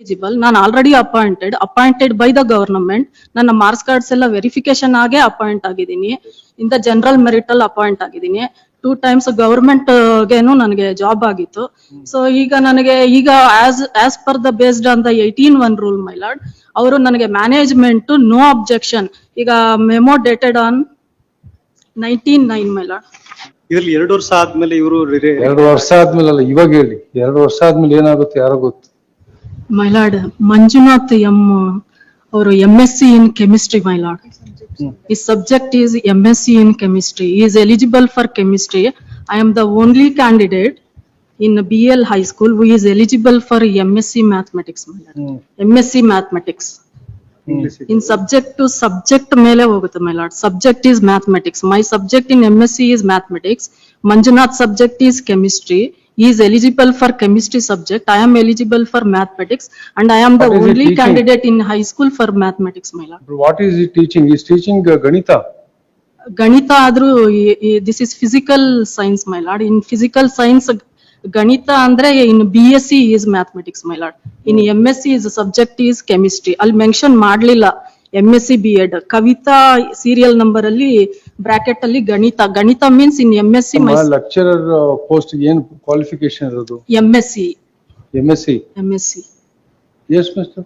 Eligible ನಾನು already appointed appointed by the government ನನ್ನ marks cards ಎಲ್ಲ ವೆರಿಫಿಕೇಶನ್ ಆಗೇ ಅಪಾಯಿಂಟ್ ಆಗಿದ್ದೀನಿ. ಇನ್ ದ ಜನರಲ್ ಮೆರಿಟ್ ಅಲ್ಲಿ ಅಪಾಯಿಂಟ್ ಆಗಿದ್ದೀನಿ. ಟೂ ಟೈಮ್ಸ್ ಗವರ್ಮೆಂಟ್ ಗೆನು ನನಗೆ ಜಾಬ್ ಆಗಿತ್ತು. ಸೊ ಈಗ ನನಗೆ ಈಗ as as per the based on the eighteen one rule my lord ಅವರು ನನಗೆ ಮ್ಯಾನೇಜ್ಮೆಂಟ್ ನೋ ಅಬ್ಜೆಕ್ಷನ್ ಈಗ memo dated on nineteen nine my lord ಇದ್ರಲ್ಲಿ ಎರಡು ವರ್ಷ ಆದ್ಮೇಲೆ ಇವರು ಎರಡು ವರ್ಷ ಆದ್ಮೇಲೆ ಅಲ್ಲ ಇವಾಗ ಹೇಳಿ. ಎರಡು ವರ್ಷ ಆದ್ಮೇಲೆ ಏನಾಗುತ್ತೆ ಯಾರೋ ಗೊತ್ತು. ಮೈ ಲಾರ್ಡ್ ಮಂಜುನಾಥ್ ಎಂ ಅವರು M S C in chemistry my lord His subject is MSc in chemistry. He is eligible for chemistry. I am the only candidate in BL High School who is eligible for MSc Mathematics. my lord. Hmm. MSc Mathematics. In subject to subject ಮೇಲೆ ಹೋಗುತ್ತೆ my lord. Subject is mathematics. My subject in MSc is mathematics. Manjunath subject is chemistry. He is eligible for chemistry subject. I am eligible for mathematics and I am the What is he only teaching? candidate in high school for mathematics, my lord. what is he teaching he is teaching ಗಣಿತ ಆದ್ರೂ this is physical science my lord in physical science ಗಣಿತ ಅಂದ್ರೆ in B S C is mathematics my lord in M S C is subject is chemistry ಅಲ್ಲಿ mention ಮಾಡ್ಲಿಲ್ಲ M S C B Ed Kavitha serial number ಅಲ್ಲಿ bracket ಅಲ್ಲಿ ಗಣಿತ ಗಣಿತ means in M S C lecturer post ಏನ್ qualification ಇರೋದು? M S C M S C M S C S mister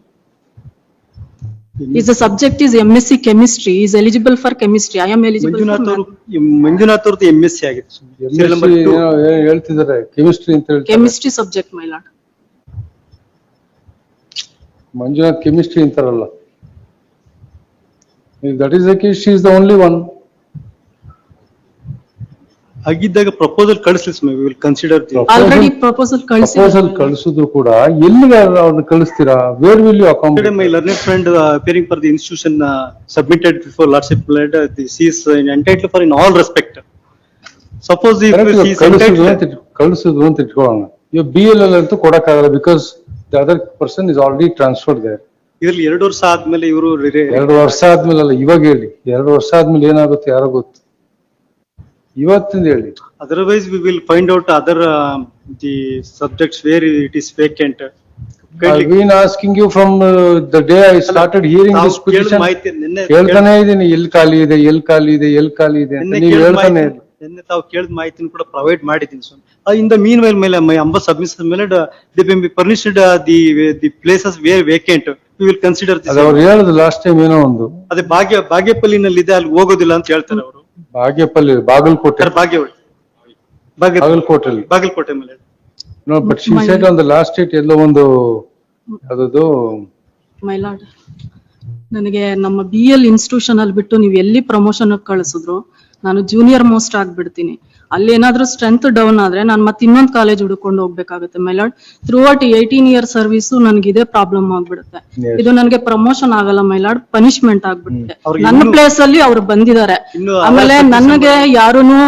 is subject is M S C chemistry is eligible for chemistry I am eligible Manjunath ಅವರು ಮಂಜುನಾಥ್ ಅವ್ರದ್ದು M S C ಆಗಿದೆ Serial number two. ಹೇಳ್ತಿದ್ದಾರೆ. Chemistry ಅಂತ ಹೇಳ್ತಾರೆ. Chemistry subject my lord Manjunath chemistry ಅಂತಾರಲ್ಲ. That is the case she is the only one ಆಗಿದ್ದಾಗ proposal ಕಳಿಸ್ಲಿ will consider already proposal ಕಳಿಸಿ ಪ್ರಪೋಸಲ್ ಕಳಿಸಿದ್ರು ಕೂಡ ಎಲ್ಲಿಗೆ ಅವ್ರನ್ನ ಕಳಿಸ್ತೀರಾ? Where will you accommodate my learning friend appearing for the institution submitted before lordship before the in entitle for in all respect suppose ಕಳಿಸಿದ್ರು ಅಂತ ಇಟ್- ಅಂತ ಇಟ್ಕೊಳ್ಳೋಣ. ಇವಾಗ ಬಿ ಎಲ್ ಎಲ್ ಅಂತೂ ಕೊಡಕ್ಕಾಗಲ್ಲ because the other person is already transferred there ಇದ್ರಲ್ಲಿ ಎರಡು ವರ್ಷ ಆದ್ಮೇಲೆ ಇವರು ಎರಡು ವರ್ಷ ಆದ್ಮೇಲೆ ಅಲ್ಲ ಇವಾಗ ಹೇಳಿ. ಎರಡು ವರ್ಷ ಆದ್ಮೇಲೆ ಏನಾಗುತ್ತೆ ಯಾರೋ ಗೊತ್ತು. ಇವತ್ತಿಂದ ಹೇಳಿ. Otherwise we will find out other the subjects where it is vacant. I been asking you from the day I started hearing this ಮಾಹಿತಿ ಹೇಳ್ತಾನೆ ಇದೀನಿ ಎಲ್ಲಿ ಖಾಲಿ ಇದೆ ಎಲ್ಲಿ ಖಾಲಿ ಇದೆ ಎಲ್ಲಿ ಖಾಲಿ ಇದೆ ಅಂತ. ನೀವು ಹೇಳ್ತಾನೆ ನಿನ್ನೆ ತಾವು ಕೇಳಿದ ಮಾಹಿತಿನ ಕೂಡ ಪ್ರೊವೈಡ್ ಮಾಡಿದ್ದೀನಿ ಸ್ವಾಮಿ. ಇನ್ ದ ಮೀನ್ ವೈಲ್ ಮೇಲೆ ಮೈ ಅಂಬ ಸಬ್ಮಿಷನ್ ಮೇಲೆ the B permitted the the places where vacant we will consider this ಅವ್ರು ಹೇಳಿದ್ರು ಲಾಸ್ಟ್ ಟೈಮ್ ಏನೋ ಒಂದು. ಅದೇ ಭಾಗ್ಯ ಭಾಗ್ಯಪಲ್ಲಿನಲ್ಲಿ ಇದೆ ಅಲ್ಲಿ ಹೋಗೋದಿಲ್ಲ ಅಂತ ಹೇಳ್ತಾರೆ ಅವರು. ಬಾಗೇಪಲ್ಲಿ ಬಾಗಲಕೋಟೆ. ಬಾಗಲಕೋಟೆ ಬಾಗಲಕೋಟೆಲ್ಲಿ ಬಾಗಲಕೋಟೆ ಮೇಲೆ. No but she said on the last date ಎಲ್ಲೋ ಒಂದು ಅದದು ಮೈ ಲಾರ್ಡ್ ನನಗೆ ನಮ್ಮ ಬಿ ಎಲ್ ಇನ್ಸ್ಟಿಟ್ಯೂಷನ್ ಅಲ್ಲಿ ಬಿಟ್ಟು ನೀವು ಎಲ್ಲಿ ಪ್ರಮೋಷನ್ ಕಳಿಸಿದ್ರು ನಾನು ಜೂನಿಯರ್ ಮೋಸ್ಟ್ ಆಗ್ಬಿಡ್ತೀನಿ. ಅಲ್ಲಿ ಏನಾದ್ರೂ ಸ್ಟ್ರೆಂತ್ ಡೌನ್ ಆದ್ರೆ ನಾನು ಮತ್ತೆ ಇನ್ನೊಂದು ಕಾಲೇಜ್ ಹುಡ್ಕೊಂಡು ಹೋಗ್ಬೇಕಾಗುತ್ತೆ my lord throughout eighteen year service ನನಗೆ ಇದೇ ಪ್ರಾಬ್ಲಮ್ ಆಗ್ಬಿಡುತ್ತೆ ಇದು ನನಗೆ ಪ್ರಮೋಷನ್ ಆಗಲ್ಲ ಮೈಲಾಡ್ ಪನಿಷ್ಮೆಂಟ್ ಆಗ್ಬಿಡುತ್ತೆ. ನನ್ನ ಪ್ಲೇಸ್ ಅಲ್ಲಿ ಅವ್ರು ಬಂದಿದ್ದಾರೆ. ಆಮೇಲೆ ನನಗೆ ಯಾರುನು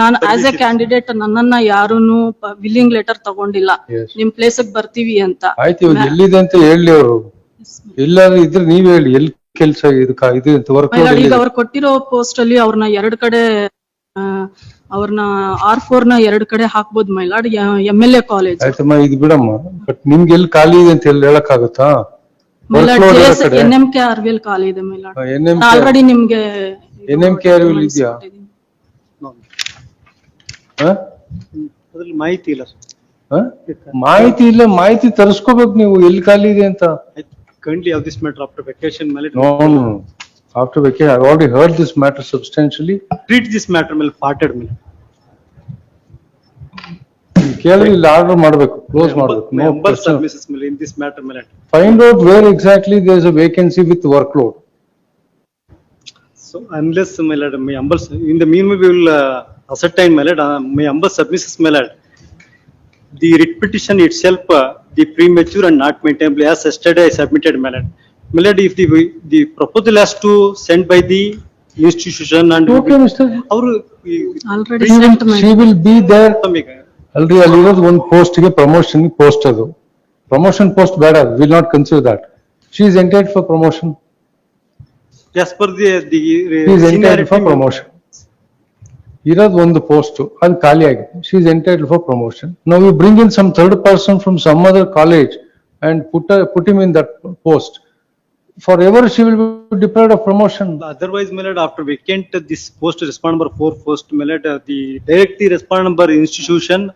ನಾನು ಆಸ್ ಎ ಕ್ಯಾಂಡಿಡೇಟ್ ನನ್ನನ್ನ ಯಾರುನು ವಿಲ್ಲಿಂಗ್ ಲೆಟರ್ ತಗೊಂಡಿಲ್ಲ. ನಿಮ್ ಪ್ಲೇಸ್ ಬರ್ತೀವಿ ಅಂತ. ಆಯ್ತು ಎಲ್ಲಿದೆ ಅಂತ ಹೇಳಿ ಅವರು. ಎಲ್ಲಾದ್ರೂ ಇದ್ರೆ ನೀವ್ ಹೇಳಿ ಎಲ್ಲಿ ಕೆಲ್ಸ ಇದು ಇದು ಮೈಲಾಡ್ ಈಗ ಅವ್ರು ಕೊಟ್ಟಿರೋ ಪೋಸ್ಟ್ ಅಲ್ಲಿ ಅವ್ರನ್ನ ಎರಡ್ ಕಡೆ ಆ, ಅವ್ರನ್ನ ಆರ್ ಫೋರ್ನ ಎರಡ್ ಕಡೆ ಹಾಕ್ಬೋದು my lord M L A college ಆಯ್ತಮ್ಮ ಇದು ಬಿಡಮ್ಮ. ಬಟ್ ನಿಮ್ಗೆ ಎಲ್ಲಿ ಖಾಲಿ ಇದೆ ಅಂತ ಹೇಳಿ ಹೇಳಕ್ ಆಗುತ್ತಾ ಮೈಲಾಡ್ Workload ಇರೋ ಕಡೆ. N M K R V ಖಾಲಿ ಇದೆ my lord. N M already ನಿಮ್ಗೆ NMKR ವಿ ಇದ್ಯಾ? ಅದ್ರಲ್ಲಿ ಮಾಹಿತಿ ಇಲ್ಲ ಮಾಹಿತಿ ಇಲ್ಲ ಮಾಹಿತಿ ತರಿಸ್ಕೋಬೇಕು ನೀವು. ಎಲ್ಲಿ ಖಾಲಿ ಇದೆ ಅಂತ? ಕಂಡ್ಲಿ of this matter after vacation ಮೇಲೆ. No After vacation I already heard this matter substantially treat this matter ಮೇಲೆ ಫಾರ್ಟೆಡ್ ಮೇಲೆ ಕೇಳಿ ಇಲ್ಲಿ ಆರ್ಡರ್ ಮಾಡ್ಬೇಕು ಕ್ಲೋಸ್ ಮಾಡ್ಬೇಕು ನೋ ನಂಬರ್ ಸರ್ವಿಸಸ್ ಮೇಲೆ ಇನ್ ದಿಸ್ ಮ್ಯಾಟರ್ ಮೇಲೆ find out where exactly there is a vacancy with work load So unless my lord, my humble, in the meanwhile, we will uh, ascertain my lord, uh, my humble submissions my lord. The writ petition itself, uh, the premature and not maintainable as yesterday I submitted my lord. My lord, if the, the proposal has to send by the institution and. Okay mister ಅವರು already sent she will be there ಅಲ್ರಿ ಅಲ್ಲಿರೋದು ಒಂದು post ಗೆ promotion post ಅದು promotion post ಬೇಡ will not consider that she is entitled for promotion as per the, the. Is entitled seniority for promotion ಇರೋದು ಒಂದು post ಅದು ಖಾಲಿ ಆಗಿದೆ she is entitled for promotion ನಾವು you bring in some third person from some other college and put, her- put him in that post, forever she will be deprived of promotion. Otherwise, my lord, after vacant this post, respond number four post, my lord, uh, the directly respond number institution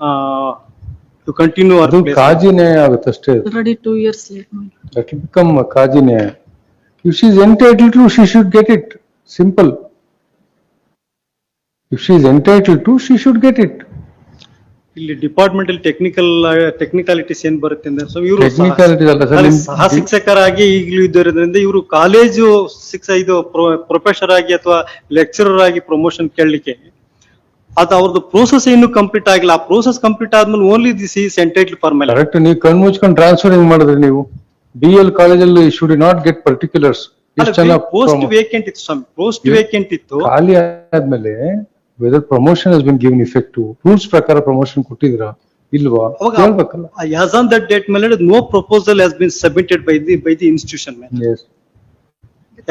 uh, to continue our ಅದು place. ಕಾಜಿ ನ್ಯಾಯ ಆಗುತ್ತಷ್ಟೇ. Already two years late. my lord. That will become a ಕಾಜಿ ನ್ಯಾಯ. If she is entitled to, she should get it. Simple. If she is entitled to, she should get it. ಇಲ್ಲಿ department ಅಲ್ಲಿ technical technicalities ಏನ್ ಬರುತ್ತೆ ಅಂದ್ರೆ so ಇವರು Technicalities ಅಲ್ಲ sir, ನಿಮ್- ಸಹ ಶಿಕ್ಷಕರಾಗಿ ಈಗಲೂ ಇದ್ದೋದ್ರಿಂದ ಇವರು ಕಾಲೇಜು ಶಿಕ್ಷ ಇದು ಪ್ರೊಫೆಸರ್ ಆಗಿ ಅಥವಾ ಲೆಕ್ಚರರ್ ಆಗಿ ಪ್ರಮೋಷನ್ ಕೇಳಲಿಕ್ಕೆ. ಅದು ಅವ್ರದ್ದು ಪ್ರೋಸೆಸ್ ಇನ್ನು ಕಂಪ್ಲೀಟ್ ಆಗಿಲ್ಲ. ಆ ಪ್ರೋಸೆಸ್ ಕಂಪ್ಲೀಟ್ ಆದ್ಮೇಲೆ only this is entitled for my correct ನೀವು ಕಣ್ ಮುಚ್ಕೊಂಡು ಟ್ರಾನ್ಸ್ಫರ್ ಹೆಂಗ್ ಮಾಡಿದ್ರಿ ನೀವು? ಬಿ ಎಲ್ ಕಾಲೇಜಲ್ಲಿ should not get particulars. Post vacant ಇತ್ತು ಸ್ವಾಮಿ. ಪೋಸ್ಟ್ ವೇಕೆಂಟ್ ಇತ್ತು. ಖಾಲಿ ಆದ್ಮೇಲೆ whether promotion has been given effect rules ಪ್ರಕಾರ ಪ್ರಮೋಷನ್ ಕೊಟ್ಟಿದ್ರಾ ಇಲ್ವಾ ಹೇಳ್ಬೇಕಲ್ಲ ಆಸ್ ಆನ್ ದಟ್ ಡೇಟ್ ಮೇಲೆ no proposal has been submitted by the by the institution.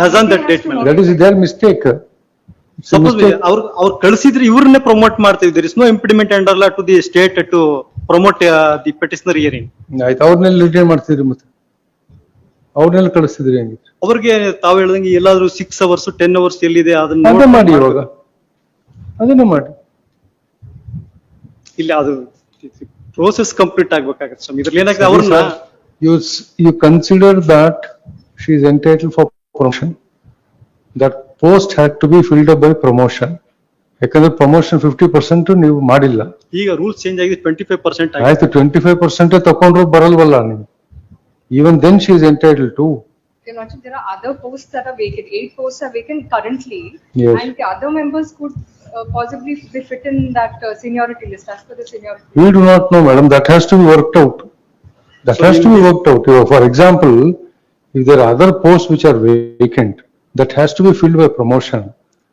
As on that date ಮೇಲೆ That is their mistake. It's a suppose. ಅವ್ರು ಅವ್ರು ಕಳಿಸಿದ್ರೆ ಇವ್ರನ್ನೇ ಪ್ರಮೋಟ್ ಮಾಡ್ತೀವಿ there is no implement under law to the state to promote the petitioner hearing ಆಯ್ತು ಅವ್ರನ್ನೆಲ್ಲ retain ಮಾಡ್ತಿದ್ರಿ ಮತ್ತೆ ಅವ್ರನ್ನೆಲ್ಲ ಕಳಿಸ್ತಿದ್ರಿ ಹೆಂಗೆ ಅವ್ರಿಗೆ ತಾವು ಹೇಳ್ದಂಗೆ ಎಲ್ಲಾದ್ರೂ ಸಿಕ್ಸ್ ಅವರ್ಸ್ ಟೆನ್ ಅವರ್ಸ್ ಎಲ್ಲಿದೆ ಅದನ್ನ ಮಾಡಿ. ಇವಾಗ ಅದನ್ನು ಮಾಡಿ ಇಲ್ಲ ಅದು ಪ್ರೋಸೆಸ್ ಕಂಪ್ಲೀಟ್ ಆಗ್ಬೇಕಾಗತ್ತೆ ಸ್ವಾಮಿ. ಇದ್ರಲ್ಲಿ ಏನಾಗ್ತದೆ ಅವ್ರನ್ನ you you consider that she is entitled for promotion that post had to be filled by promotion ಯಾಕಂದ್ರೆ ಪ್ರಮೋಷನ್ ಫಿಫ್ಟಿ ಪರ್ಸೆಂಟ್ ನೀವು ಮಾಡಿಲ್ಲ. ಈಗ ರೂಲ್ ಚೇಂಜ್ ಆಗಿದೆ ಟ್ವೆಂಟಿ ಫೈವ್ ಪರ್ಸೆಂಟ್ ಆಯ್ತು ಟ್ವೆಂಟಿ ಫೈವ್ ಪರ್ಸೆಂಟ್ ತಕೊಂಡ್ರು ಬರಲ್ವಲ್ಲ ನೀವು. Even then she is entitled to other post ತರ vacant at post vacant currently other members ಕೂಡ possibly be fit in that uh, seniority list as per the seniority. We do not know, madam, that has to be worked out. That So has to be worked out. You- For example, if there are other posts which are vacant, that has to be filled by promotion,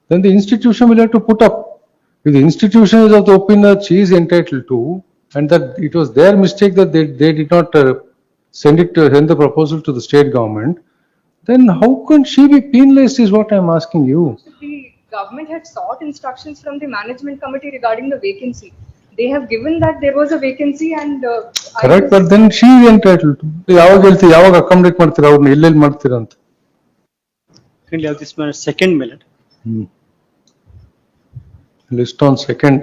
then the institution will have to put up. If the institution is of the opinion that she is entitled to, and that it was their mistake that they, they did not uh, send it, to- send the proposal to the state government, then how can she be penalized is what I am asking you. Government had sought instructions from the management committee regarding the vacancy. They have given that there was a vacancy and. uh, I Correct, was- but then she is entitled to. ಯಾವಾಗ ಹೇಳ್ತೀವಿ, ಯಾವಾಗ accommodate ಮಾಡ್ತೀರಾ ಅವ್ರನ್ನ ಎಲ್ಲೆಲ್ಲಿ ಮಾಡ್ತೀರಾ ಅಂತ. kindly have this man second minute. List on second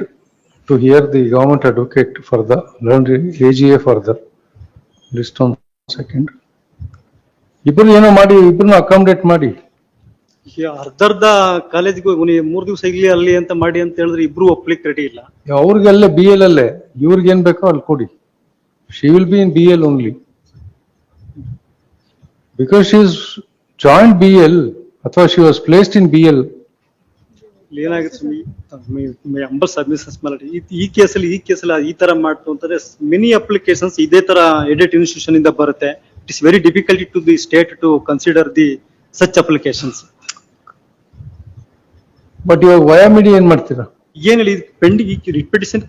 to hear the government advocate for learn the AGA further. List on second. ಇಬ್ರು ಏನೋ ಮಾಡಿ, ಇಬ್ರನ್ನ ಅಕಾಮಡೇಟ್ ಮಾಡಿ. ಅರ್ಧರ್ಧ ಕಾಲೇಜ್ಗೆ ಮೂರ್ ದಿವಸ ಇಲ್ಲಿ ಅಲ್ಲಿ ಅಂತ ಮಾಡಿ ಅಂತ ಹೇಳಿದ್ರೆ ಇಬ್ರು ಒಪ್ಲಿಕ್ಕೆ ರೆಡಿ ಇಲ್ಲ. ಅವ್ರಿಗೆಲ್ಲ ಬಿ ಎಲ್ ಅಲ್ಲೇ, ಇವ್ರಿಗೆ ಏನ್ ಬೇಕೋ ಅಲ್ಲಿ ಕೊಡಿ. She will be in B L only because she joint joined B L ಅಥವಾ she was placed in B L. ಏನಾಗುತ್ತೆ ಈ- ಈ ಕೇಸಲ್ಲಿ ಈ ಕೇಸಲ್ಲಿ ಈ ತರ ಮಾಡ್ತು ಅಂತಂದ್ರೆ ಮೆನಿ ಅಪ್ಲಿಕೇಶನ್ಸ್ ಇದೇ ತರ ಎಡಿಟ್ ಇನ್ಸ್ಟಿಟ್ಯೂಷನ್ ಇಂದ ಬರುತ್ತೆ. It is very difficulty to the state to consider the such applications but ಇವಾಗ ವಯಾಮಿಡಿ ಏನ್ ಮಾಡ್ತೀರಾ? ಏನ್ ಹೇಳಿ ಪೆಂಡಿಂಗ್ ರಿಪಿಟೇಷನ್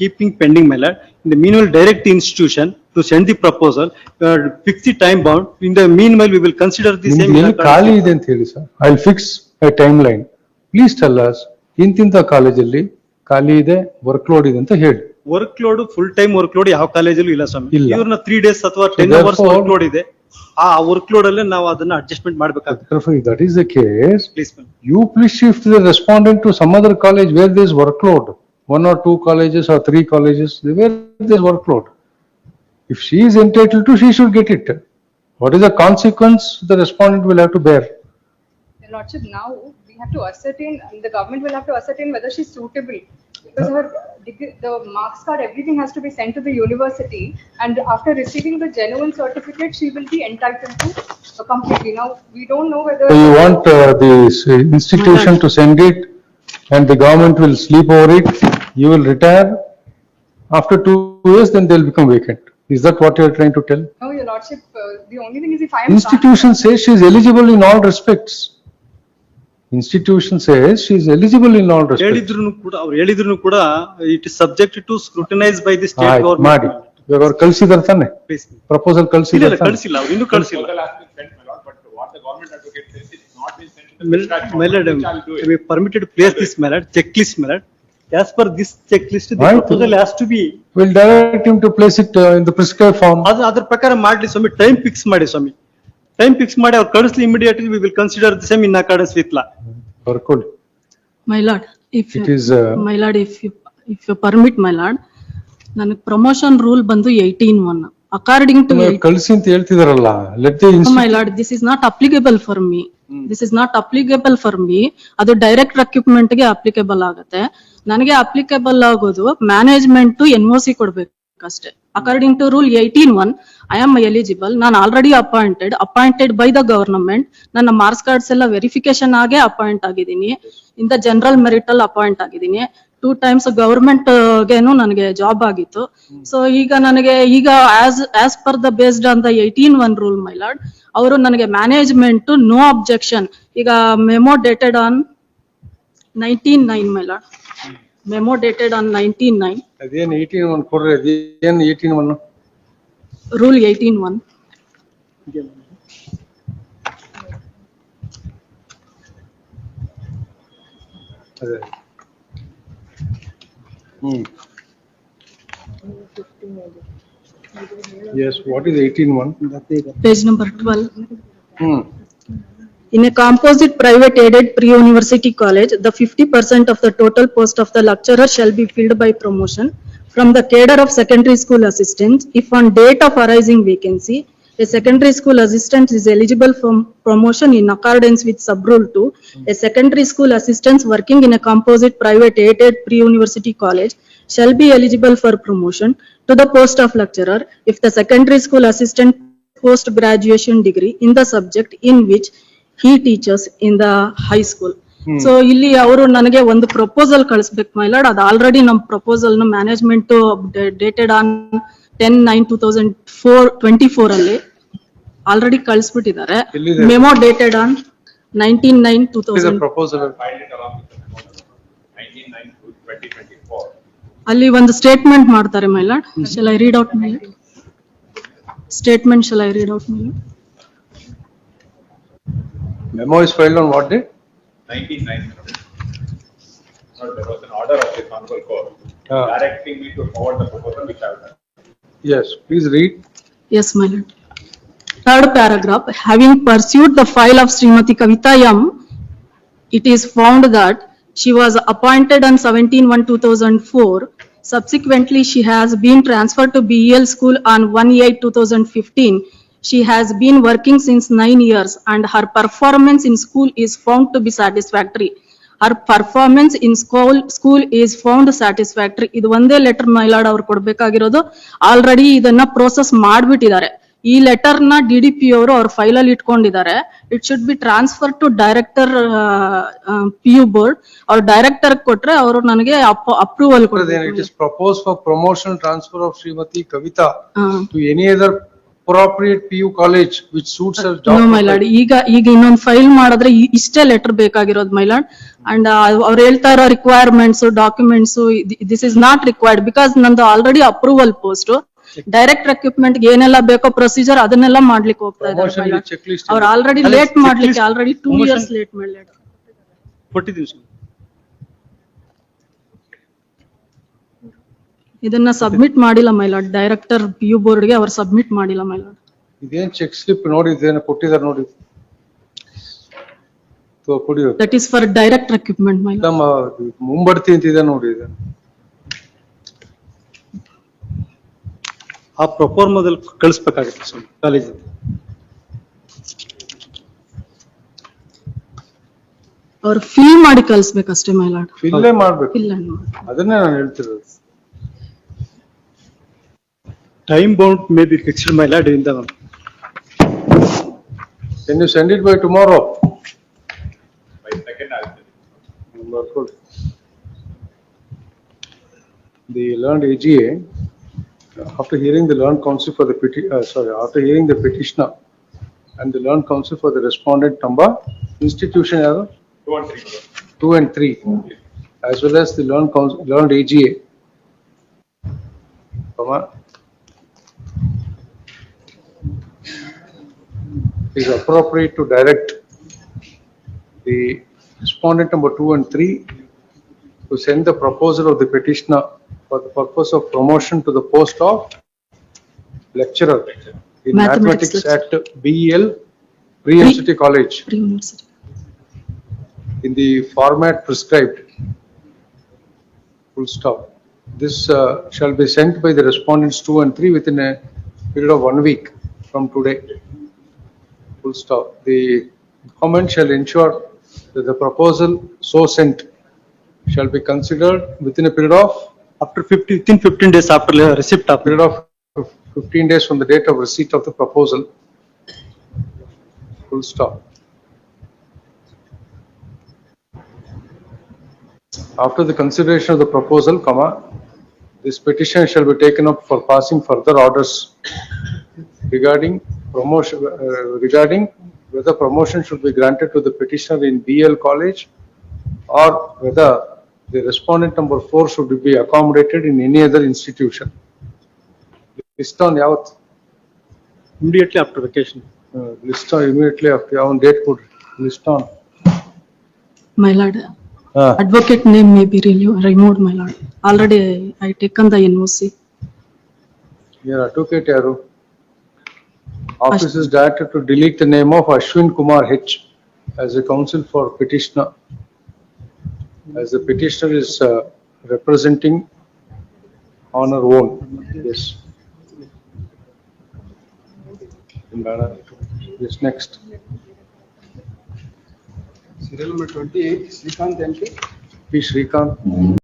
ಕೀಪಿಂಗ್ ಪೆಂಡಿಂಗ್ ಮೇಲೆ in the mean direct institution to send the proposal fix the time bound in the mean mail we will consider the same ಎಲ್ಲಿ ಖಾಲಿ ಇದೆ ಅಂತ ಹೇಳಿ sir. I fix a timeline please tell us ಇಂತಿಂತ ಕಾಲೇಜಲ್ಲಿ ಖಾಲಿ ಇದೆ work load ಇದೆ ಅಂತ ಹೇಳಿ. Work load full time work load ಯಾವ ಕಾಲೇಜಲ್ಲೂ ಇಲ್ಲ ಸ್ವಾಮಿ. ಇವ್ರನ್ನ ತ್ರೀ ಡೇಸ್ ಅಥವಾ ಟೆನ್ ಅವರ್ಸ್ ವರ್ಕ್ ಲೋಡ್ ಇದೆ. ಆ ವರ್ಕ್ ಲೋಡ್ ಅಲ್ಲೇ ನಾವು ಅದನ್ನ ಅಡ್ಜಸ್ಟ್ಮೆಂಟ್ ಮಾಡ್ಬೇಕಾಗುತ್ತೆ that is the case please you please shift the respondent to some other college where there is workload. One or two colleges or three colleges, where there is workload. If she is entitled to, she should get it. What is the consequence the respondent will have to bear? Your Lordship, now we have to ascertain, the government will have to ascertain whether she's suitable. Because her, the marks card, everything has to be sent to the university. And after receiving the genuine certificate, she will be entitled to uh, completely. Now, we don't know whether. So you want uh, the institution to send it and the government will sleep over it, you will retire. After two years, then they'll become vacant. Is that what you are trying to tell? No, your lordship, uh, the only thing is if I am. Institution says she is eligible in all respects. Institution says she is eligible in all respects. ಹೇಳಿದ್ರು ಕೂಡ ಅವ್ರು ಹೇಳಿದ್ರು ಕೂಡ it is subject to scrutinise by the state ಆಯ್ತು, ಮಾಡಿ. ಇವಾಗ ಅವ್ರು ಕಳ್ಸಿದಾರೆ ತಾನೆ? ಪ್ರಪೋಸಲ್ ತಾನೆ? ಕಳಿಸಿಲ್ಲ ಅವ್ರು ಇನ್ನೂ ಕಳಿಸಿಲ್ಲ Proposal has been sent, my lord, but what the government advocate says is not been sent to the dispatch my lord it. Permitted place this my lord checklist my lord as per this checklist the ಆಯ್ತು. Proposal has to We'll direct him to place it uh, in the prescribed form. ಅದು ಅದ್ರ ಪ್ರಕಾರ ಮಾಡ್ಲಿ ಸ್ವಾಮಿ time fix ಮಾಡಿ ಸ್ವಾಮಿ time fix ಮಾಡಿ ಅವ್ರು ಕಳಿಸ್ಲಿ immediately we will consider the same in accordance with law ಬರ್ಕೊಳ್ಳಿ. My lord if It is is, uh, if if you permit my lord ನನಗೆ promotion rule ಬಂದು ಏಯ್ಟೀನ್ ಒನ್ ಅಕಾರ್ಡಿಂಗ್ ಟು ಕಳಿಸಿ ಅಂತ ಹೇಳ್ತಿದಾರಲ್ಲ, let my my this lord, this is not applicable for me. This is not applicable for me. ಅದು direct ರೆಕ್ರೂಟ್ಮೆಂಟ್ಗೆ applicable ಆಗುತ್ತೆ. ನನಗೆ applicable ಆಗೋದು management to N O C ಕೊಡ್ಬೇಕಷ್ಟೇ. According to rule eighteen one, I am eligible, ನಾನು already appointed, appointed by the government, ನನ್ನ marks cards ಎಲ್ಲ verification ಆಗೇ appoint ಆಗಿದ್ದೀನಿ. ಇಂದ ಜನರಲ್ ಮೆರಿಟ್ ಅಲ್ಲಿ ಅಪಾಯಿಂಟ್ ಆಗಿದ್ದೀನಿ. ಟೂ ಟೈಮ್ಸ್ ಗವರ್ಮೆಂಟ್ ಗೆನು ನನಗೆ ಜಾಬ್ ಆಗಿತ್ತು. ಸೊ ಈಗ ನನಗೆ ಈಗ as as per the based on the eighteen one rule my lord, ಅವರು ನನಗೆ ಮ್ಯಾನೇಜ್ಮೆಂಟ್ ನೋ ಅಬ್ಜೆಕ್ಷನ್ ಈಗ memo dated on nineteen nine my lord Memo dated on nineteen nine ಅದೇನ್ ಏಯ್ಟೀನ್ ಒನ್ ಕೊಡ್ರಿ, ಅದೇನ್ eighteen one? Rule eighteen one ಅದೇ. Hmm. Yes, what is eighteen one? Page number twelve Hmm. In a composite private aided pre-university college, the fifty percent of the total post of the lecturer shall be filled by promotion from the cadre of secondary school assistants. If on date of arising vacancy, a secondary school assistant is eligible for promotion in accordance with sub-rule two, a secondary school assistant working in a composite private aided pre-university college shall be eligible for promotion to the post of lecturer if the secondary school assistant post graduation degree in the subject in which he teachers in the high school so ಇಲ್ಲಿ ಅವರು ನನಗೆ ಒಂದು proposal ಕಳಿಸ್ಬೇಕು my lord ಅದು already ನಮ್ ಪ್ರಪೋಸಲ್ನ management dated on ten nine two thousand four twenty four ಅಲ್ಲಿ already ಕಳಿಸ್ಬಿಟ್ಟಿದ್ದಾರೆ? Memo dated on nineteen nine two thousand. ಅಲ್ಲಿ ಒಂದು ಸ್ಟೇಟ್ಮೆಂಟ್ ಮಾಡ್ತಾರೆ my lord shall I read out my lord statement shall I read out my lord Memo is filed on what day? Nineteen nine. No, there was an order of the honorable court Ah. directing me to forward the proposal which I have done. Yes, please read. Yes, my lord. Third paragraph, having pursued the file of Srimati Kavita Yam, it is found that she was appointed on 17-1-2004. Subsequently, she has been transferred to BEL school on 1-8-2015. She has been working since nine years and her performance in school is found to be satisfactory. Her performance in school, school is found satisfactory. ಇದು ಒಂದೇ letter my lord ಅವ್ರು ಕೊಡ್ಬೇಕಾಗಿರೋದು already ಇದನ್ನ process ಮಾಡ್ಬಿಟ್ಟಿದ್ದಾರೆ. ಈ ಲೆಟರ್ನ D D P ಅವರು ಅವ್ರ ittkondidare it ಇಟ್ಕೊಂಡಿದ್ದಾರೆ. It should be transfer to director P U board. ಅವ್ರ director ಕೊಟ್ರೆ ಅವರು ನನಗೆ ಅಪ್ರೂವಲ್ ಕೊಡ್ಬೇಕು. is proposed for promotion transfer of shrimati Kavita ಹಾ. to any other appropriate PU college which suits her job. My lord ಈಗ ಈಗ ಇನ್ನೊಂದ್ file ಮಾಡಿದ್ರೆ ಇ- ಇಷ್ಟೇ ಲೆಟರ್ ಬೇಕಾಗಿರೋದು ಮೈಲಾಡ್ ಅಂಡ್ ಅವ್ರು ಹೇಳ್ತಾ ಇರೋ requirements documents this is not required because ನಂದು already approval post direct equipment ಏನೆಲ್ಲ ಬೇಕೋ ಪ್ರೊಸೀಜರ್ ಅದನ್ನೆಲ್ಲ ಮಾಡ್ಲಿಕ್ಕೆ ಹೋಗ್ತಾ Promotion ಇದ್ದಾರೆ checklist. ಅವ್ರು ಆಲ್ರೆಡಿ ಲೇಟ್ ಮಾಡ್ಲಿಕ್ಕೆ ಆಲ್ರೆಡಿ ಟೂ ಇಯರ್ಸ್ ಲೇಟ್ ಮಾಡ್ಲಿ ಕೊಟ್ಟಿದ್ದೀನಿ ಸ್ವಾಮಿ. ಇದನ್ನ ಸಬ್ಮಿಟ್ ಮಾಡಿಲ್ಲ my lord director P U ಬೋರ್ಡ್ಗೆ ಅವ್ರು ಸಬ್ಮಿಟ್ ಮಾಡಿಲ್ಲ ಮೈಲಾಡ್ ಇದೇನ್ ಚೆಕ್ ಸ್ಲಿಪ್ ನೋಡಿದ್ದೇನೆ ಕೊಟ್ಟಿದ್ದಾರೆ ನೋಡಿ. ತೋ ಕೊಡಿ that is for direct equipment my lord ನಮ್ಮ ಮುಂಬಡ್ತಿ ಅಂತಿದೆ ನೋಡಿ ಇದು. ಆ ಪ್ರೊಫಾರ್ಮದಲ್ಲಿ ಕಳಿಸ್ಬೇಕಾಗುತ್ತೆ ಸರ್ ಕಾಲೇಜ್ ಅವ್ರು ಫಿಲ್ ಮಾಡಿ ಮೈ ಮೈಲಾಡ್ ಫಿಲ್ಲೇ ಮಾಡ್ಬೇಕು. ಇಲ್ಲ ನೋಡಿ ಅದನ್ನೇ ನಾನು ಹೇಳ್ತಿರೋದು. Time bound may be fixed my lord in the Can you send it by tomorrow? By second, I'll send it. Barcode. The learned AGA, after hearing the learned counsel for the peti, uh, sorry, after hearing the petitioner and the learned counsel for the respondent Tamba, institution ಯಾರು? Two and three. two and three, as well as the learned counsel, learned AGA. Comma. Is appropriate to direct the respondent number two and three to send the proposal of the petitioner for the purpose of promotion to the post of lecturer in Mathematics mathematics at BEL Pre-University College Pre-university. in the format prescribed. Full stop. This uh, shall be sent by the respondents two and three within a period of one week from today. Full stop. The government shall ensure that the proposal so sent shall be considered within a period of, After 50, within 15 days after the receipt of period of 15 days from the date of receipt of the proposal. Full stop. After the consideration of the proposal, comma, this petition shall be taken up for passing further orders regarding promotion uh, regarding whether promotion should be granted to the petitioner in BL college or whether the respondent number 4 should be accommodated in any other institution. List on Yavat. Immediately after vacation. Uh, list on immediately after Yavan date could list on. My lord, uh, advocate name may be removed, my lord. Already I, I taken the NOC. Yeah, advocate Yaru. Office is directed to delete the name of Ashwin Kumar H as a counsel for petitioner. As the petitioner is uh, representing on her own, yes. Yes, next. Serial number twenty-eight, Srikanth MP. P. Srikanth.